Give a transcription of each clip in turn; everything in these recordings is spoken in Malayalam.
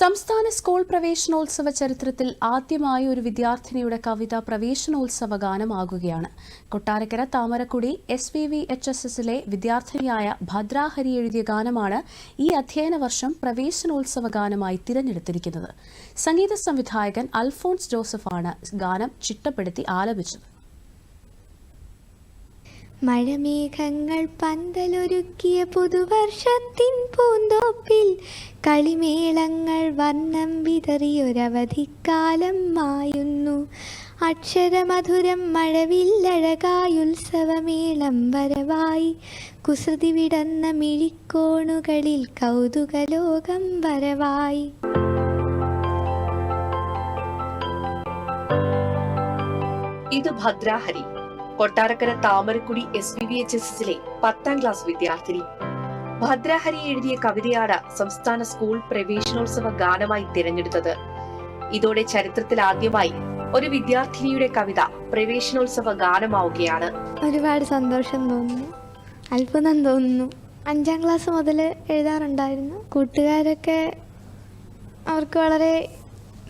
സംസ്ഥാന സ്കൂൾ പ്രവേശനോത്സവ ചരിത്രത്തിൽ ആദ്യമായി ഒരു വിദ്യാർത്ഥിനിയുടെ കവിത പ്രവേശനോത്സവ ഗാനമാകുകയാണ്. Kottarakkara Thamarakkudy S V V H S എസിലെ വിദ്യാർത്ഥിനിയായ ഭദ്രാഹരി എഴുതിയ ഗാനമാണ് ഈ അധ്യയന വർഷം പ്രവേശനോത്സവ ഗാനമായി തിരഞ്ഞെടുത്തിരിക്കുന്നത്. സംഗീത സംവിധായകൻ അൽഫോൺസ് ജോസഫാണ് ഗാനം ചിട്ടപ്പെടുത്തി ആലപിച്ചത്. മഴമേഘങ്ങൾ പന്തലൊരുക്കിയ പുതുവർഷത്തിൻ പൂന്തോപ്പിൽ കളിമേളങ്ങൾ വർണം വിതറിയൊരവധിക്കാലം മായുന്നു. അക്ഷരമധുരം മഴവില്ലഴകായുത്സവമേളം വരവായി. കുസൃതി വിടന്ന മിഴിക്കോണുകളിൽ കൗതുകലോകം വരവായി. ഇത് Bhadrahari. Kottarakkara Thamarakkudy S V V H S എസിലെ പത്താം ക്ലാസ് വിദ്യാർത്ഥിനി. ഭദ്രഹരി എഴുതിയ കവിതയാണ് സംസ്ഥാന സ്കൂൾ പ്രവേശനോത്സവ ഗാനമായി തിരഞ്ഞെടുത്തത്. ഇതോടെ ചരിത്രത്തിൽ ആദ്യമായി ഒരു വിദ്യാർത്ഥിനിയുടെ കവിത പ്രവേശനോത്സവ ഗാനമാവുകയാണ്. ഒരുപാട് സന്തോഷം തോന്നുന്നു. അത്ഭുതം തോന്നുന്നു. അഞ്ചാം ക്ലാസ് മുതൽ എഴുതാറുണ്ടായിരുന്നു. കൂട്ടുകാരൊക്കെ അവർക്ക് വളരെ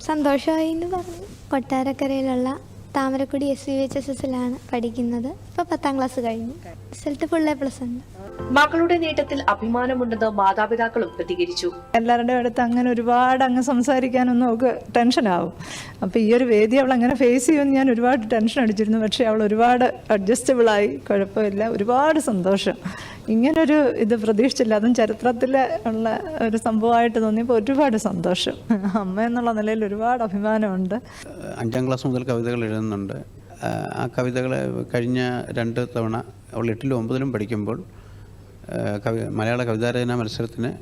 സന്തോഷമായി എന്ന് പറഞ്ഞു. കൊട്ടാരക്കരയിലുള്ള Thamarakkudy S V H S എസിലാണ് പഠിക്കുന്നത്. ഇപ്പൊ പത്താം ക്ലാസ് കഴിഞ്ഞു. റിസൾട്ട് ഫുൾ എ പ്ലസ് ഉണ്ട് മകളുടെ നേട്ടത്തിൽ അഭിമാനമുണ്ടെന്ന് മാതാപിതാക്കളും പ്രതികരിച്ചു. എല്ലാവരുടെയും അടുത്ത് അങ്ങനെ ഒരുപാട് അങ്ങ് സംസാരിക്കാനൊന്നും അവൾക്ക് ടെൻഷനാവും അപ്പോൾ ഈ ഒരു വേദി അവൾ അങ്ങനെ ഫേസ് ചെയ്യുമെന്ന് ഞാൻ ഒരുപാട് ടെൻഷൻ അടിച്ചിരുന്നു. പക്ഷേ അവൾ ഒരുപാട് അഡ്ജസ്റ്റബിൾ ആയി. കുഴപ്പമില്ല. ഒരുപാട് സന്തോഷം. ഇങ്ങനൊരു ഇത് പ്രതീക്ഷിച്ചില്ല. അതും ചരിത്രത്തിൽ ഉള്ള ഒരു സംഭവമായിട്ട് തോന്നിയപ്പോൾ ഒരുപാട് സന്തോഷം. അമ്മ എന്നുള്ള നിലയിൽ ഒരുപാട് അഭിമാനമുണ്ട്. അഞ്ചാം ക്ലാസ് മുതൽ കവിതകൾ എഴുതുന്നുണ്ട്. ആ, കവിതകൾ കഴിഞ്ഞ രണ്ട് തവണ അവൾ എട്ടിലും ഒമ്പതിലും പഠിക്കുമ്പോൾ കവി മലയാള കവിതാരചന മത്സരത്തിന്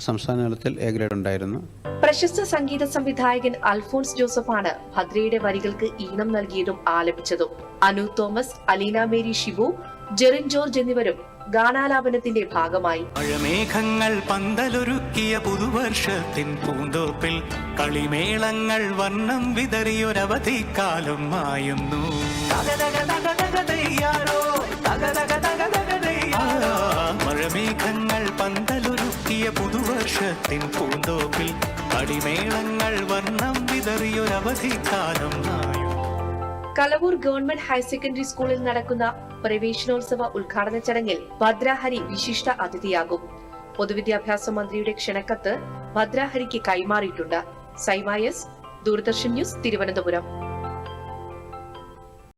സംസ്ഥാന തലത്തിൽ എ ഗ്രേഡ് ഉണ്ടായിരുന്നു. പ്രശസ്ത സംഗീത സംവിധായകൻ അൽഫോൺസ് ജോസഫാണ് ഭദ്രയുടെ വരികൾക്ക് ഈണം നൽകിയതും ആലപിച്ചതും. Anu Thomas Aleena Mary Shibu Jerin George എന്നിവരും ഗാനാലാപനത്തിന്റെ ഭാഗമായി. മഴമേഘങ്ങൾ പന്തലൊരുക്കിയ പുതുവർഷത്തിൻ പൂന്തോപ്പിൽ കളിമേളങ്ങൾ വർണം വിതറിയൊരവധിക്കാലം മായുന്നു. ആ, മഴമേഘങ്ങൾ പന്തലൊരുക്കിയ പുതുവർഷത്തിൻ പൂന്തോപ്പിൽ കളിമേളങ്ങൾ വർണം വിതറിയൊരവധിക്കാലം മായുന്നു. കലവൂർ ഗവൺമെന്റ് ഹയർ സെക്കൻഡറി സ്കൂളിൽ നടക്കുന്ന പ്രവേശനോത്സവ ഉദ്ഘാടന ചടങ്ങിൽ ഭദ്രാഹരി വിശിഷ്ട അതിഥിയാകും. പൊതുവിദ്യാഭ്യാസ മന്ത്രിയുടെ ക്ഷണക്കത്ത് ഭദ്രാഹരിക്ക് കൈമാറിയിട്ടുണ്ട്. സൈമായസ് ദൂരദർശൻ ന്യൂസ് തിരുവനന്തപുരം.